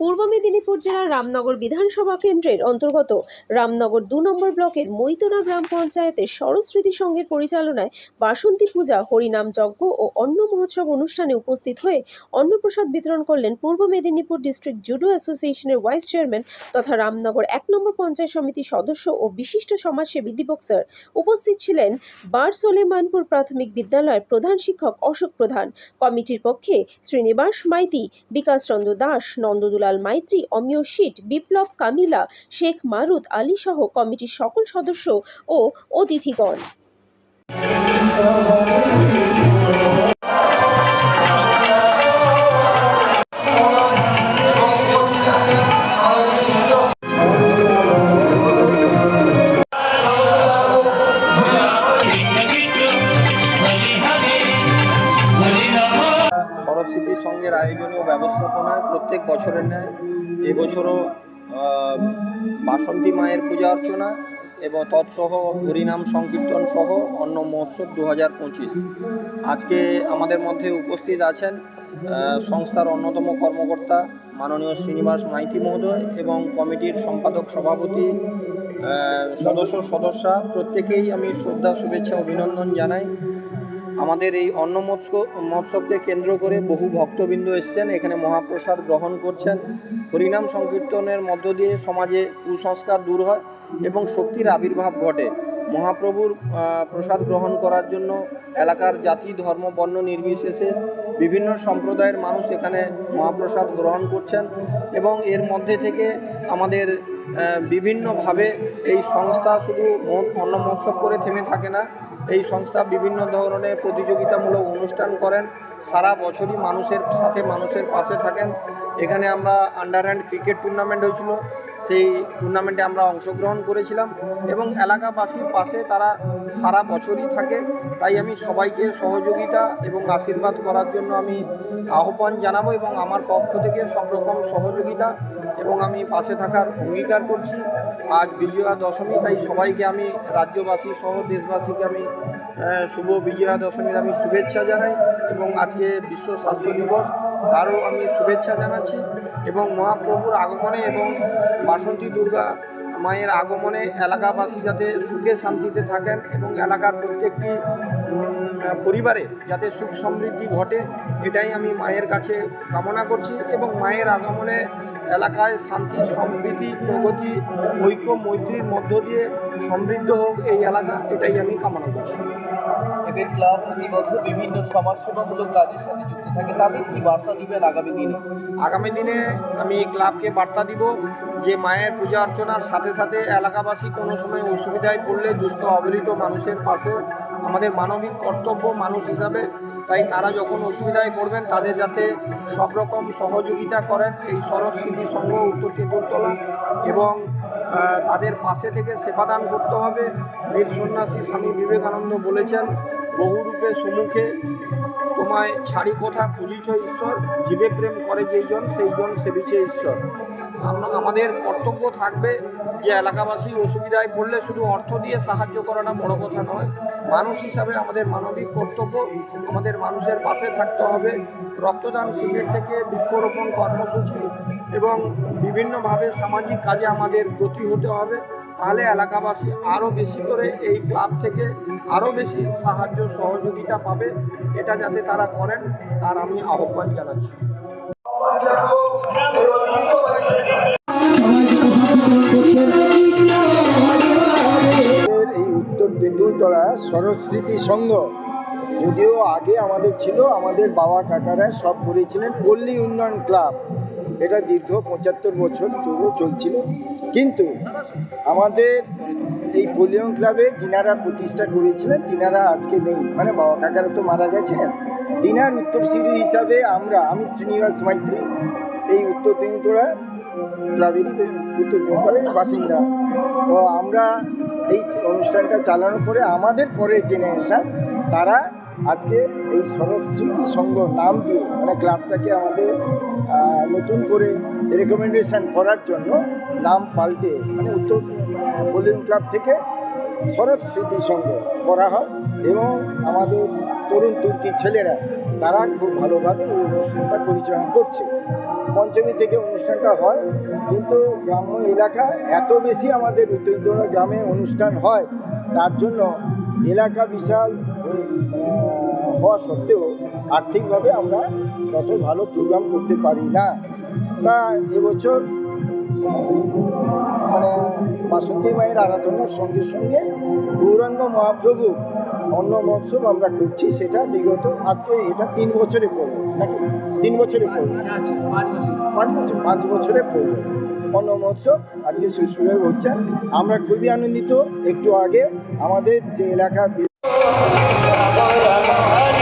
পূর্ব মেদিনীপুর জেলার রামনগর বিধানসভা কেন্দ্রের অন্তর্গত রামনগর দু নম্বর ব্লকের মৈতনা গ্রাম পঞ্চায়েতের সরস্বতী সংঘের পরিচালনায় বাসন্তী পূজা, হরিনাম যজ্ঞ ও অন্ন মহোৎসব অনুষ্ঠানে উপস্থিত হয়ে অন্নপ্রসাদ বিতরণ করলেন পূর্ব মেদিনীপুর ডিস্ট্রিক্ট জুডো অ্যাসোসিয়েশনের ভাইস চেয়ারম্যান তথা রামনগর এক নম্বর পঞ্চায়েত সমিতির সদস্য ও বিশিষ্ট সমাজসেবী দীপক স্যার। উপস্থিত ছিলেন বারসোলেমানপুর প্রাথমিক বিদ্যালয়ের প্রধান শিক্ষক অশোক প্রধান। কমিটির পক্ষে শ্রীনিবাস মাইতি বিকাশ চন্দ্র দাস নন্দদুলাল মাইত্রী, অমিয় শিট বিপ্লব কামিলা, শেখ মারুত আলী সহ কমিটির সকল সদস্য ও অতিথিগণ। সংঘের আয়োজনীয় ব্যবস্থাপনায় প্রত্যেক বছরের ন্যায়, এবছরও বাসন্তী মায়ের পূজা অর্চনা এবং তৎসহ হরিনাম সংকীর্তন সহ অন্ন মহোৎসব দু হাজার পঁচিশ। আজকে আমাদের মধ্যে উপস্থিত আছেন সংস্থার অন্যতম কর্মকর্তা মাননীয় শ্রীনিবাস মাইতি মহোদয় এবং কমিটির সম্পাদক সভাপতি সদস্য সদস্যা। প্রত্যেকেই আমি শ্রদ্ধা, শুভেচ্ছা, অভিনন্দন জানাই। আমাদের এই অন্ন মহোৎসবকে কেন্দ্র করে বহু ভক্তবৃন্দ এসছেন, এখানে মহাপ্রসাদ গ্রহণ করছেন। হরিনাম সংকীর্তনের মধ্য দিয়ে সমাজে কুসংস্কার দূর হয় এবং শক্তির আবির্ভাব ঘটে। মহাপ্রভুর প্রসাদ গ্রহণ করার জন্য এলাকার জাতি, ধর্ম, বর্ণ নির্বিশেষে বিভিন্ন সম্প্রদায়ের মানুষ এখানে মহাপ্রসাদ গ্রহণ করছেন এবং এর মধ্যে থেকে আমাদের বিভিন্নভাবে এই সংস্থা শুধু অন্ন মহোৎসব করে থেমে থাকে না এই সংস্থা বিভিন্ন ধরনের প্রতিযোগিতামূলক অনুষ্ঠান করেন। সারা বছরই মানুষের সাথে মানুষের পাশে থাকেন। এখানে আমরা আন্ডার হ্যান্ড ক্রিকেট টুর্নামেন্ট হয়েছিল। সেই টুর্নামেন্টে আমরা অংশগ্রহণ করেছিলাম এবং এলাকাবাসীর পাশে তারা সারা বছরই থাকে। তাই আমি সবাইকে সহযোগিতা এবং আশীর্বাদ করার জন্য আমি আহ্বান জানাব এবং আমার পক্ষ থেকে সব রকম সহযোগিতা এবং আমি পাশে থাকার অঙ্গীকার করছি। আজ বিজয়া দশমী, তাই সবাইকে আমি, রাজ্যবাসী সহ দেশবাসীকে আমি শুভ বিজয়া দশমীর আমি শুভেচ্ছা জানাই এবং আজকে বিশ্ব স্বাস্থ্য দিবস, তারও আমি শুভেচ্ছা জানাচ্ছি এবং মহাপ্রভুর আগমনে এবং বাসন্তী দুর্গা মায়ের আগমনে এলাকাবাসী যাতে সুখে শান্তিতে থাকেন এবং এলাকার প্রত্যেকটি পরিবারে যাতে সুখ সমৃদ্ধি ঘটে, এটাই আমি মায়ের কাছে কামনা করছি এবং মায়ের আগমনে এলাকায় শান্তি সমৃদ্ধি প্রগতি ঐক্য মৈত্রীর মধ্য দিয়ে সমৃদ্ধ হোক এই এলাকা এটাই আমি কামনা করছি। এদের ক্লাব প্রতি বছর বিভিন্ন সমাজসেবামূলক কাজের সাথে যুক্ত থাকে। তাদের কি বার্তা দিবেন আগামী দিনে? আগামী দিনে আমি এই ক্লাবকে বার্তা দিব যে মায়ের পূজা অর্চনার সাথে সাথে এলাকাবাসী কোনো সময় অসুবিধায় পড়লে দুস্থ অবহেলিত মানুষের পাশে আমাদের মানবিক কর্তব্য মানুষ হিসাবে তাই তারা যখন অসুবিধায় পড়বেন, তাদের যাতে সব রকম সহযোগিতা করেন এই শরৎ স্মৃতি সংঘ, উত্তর ত্রিপুরতলা এবং তাদের পাশে থেকে সেবাদান করতে হবে। বীর সন্ন্যাসী স্বামী বিবেকানন্দ বলেছেন বহুরূপে সম্মুখে তোমায় ছাড়ি কথা খুঁজিছ ঈশ্বর, জীবে প্রেম করে যেইজন সেইজন সেবিছে ঈশ্বর। আমাদের কর্তব্য থাকবে যে এলাকাবাসী অসুবিধায় পড়লে শুধু অর্থ দিয়ে সাহায্য করাটা বড় কথা নয়। মানুষ হিসাবে আমাদের মানবিক কর্তব্য, আমাদের মানুষের পাশে থাকতে হবে। রক্তদান শিবির থেকে বৃক্ষরোপণ কর্মসূচি এবং বিভিন্নভাবে সামাজিক কাজে আমাদের ব্রতী হতে হবে। তাহলে এলাকাবাসী আরও বেশি করে এই ক্লাব থেকে আরও বেশি সাহায্য, সহযোগিতা পাবে। এটা যাতে তারা করেন, তার আমি আহ্বান জানাচ্ছি। এই উত্তর তেঁতুলতলা সরস্বতী সংঘ, যদিও আগে আমাদের ছিল, আমাদের বাবা কাকারা সব করেছিলেন পল্লী উন্নয়ন ক্লাব। এটা দীর্ঘ পঁচাত্তর বছর ধরে চলছিল। কিন্তু আমাদের এই পল্লী উন্নয়ন ক্লাবের যিনারা প্রতিষ্ঠা করেছিলেন, তিনারা আজকে নেই। মানে বাবা কাকারা তো মারা গেছেন। তিনার উত্তরসূরি হিসাবে আমরা, আমি শ্রীনিবাস মাইত্রী এই উত্তর তেঁতুলতলা ক্লাবেরই উত্তর বাসিন্দা। তো আমরা এই অনুষ্ঠানটা চালানোর পরে আমাদের পরের জেনারেশান তারা আজকে এই সরস্বতী সংঘ নাম দিয়ে মানে ক্লাবটাকে আমাদের নতুন করে রেকমেন্ডেশন করার জন্য নাম পাল্টে মানে উত্তর বোলিং ক্লাব থেকে শরৎ স্মৃতি সংঘ করা হয়। এবং আমাদের তরুণ তুর্কি ছেলেরা তারা খুব ভালোভাবে এই অনুষ্ঠানটা পরিচালনা করছে। পঞ্চমী থেকে অনুষ্ঠানটা হয়, কিন্তু গ্রাম্য এলাকা এত বেশি আমাদের উত্তরদোড়া গ্রামে অনুষ্ঠান হয়, তার জন্য এলাকা বিশাল হওয়া সত্ত্বেও আর্থিকভাবে আমরা তত ভালো প্রোগ্রাম করতে পারি না। তা এবছর মানে বাসন্তী মায়ের আরাধনার সঙ্গে সঙ্গে গৌরাঙ্গ মহাপ্রভু অন্ন মহোৎসব আমরা করছি সেটা বিগত আজকে এটা তিন বছরে পড়বে নাকি? তিন বছরে পড়বে। পাঁচ বছর। পাঁচ বছরে পড়বে। অন্য মহোৎসব আজকে শুরু হচ্ছে। আমরা খুবই আনন্দিত একটু আগে আমাদের যে এলাকার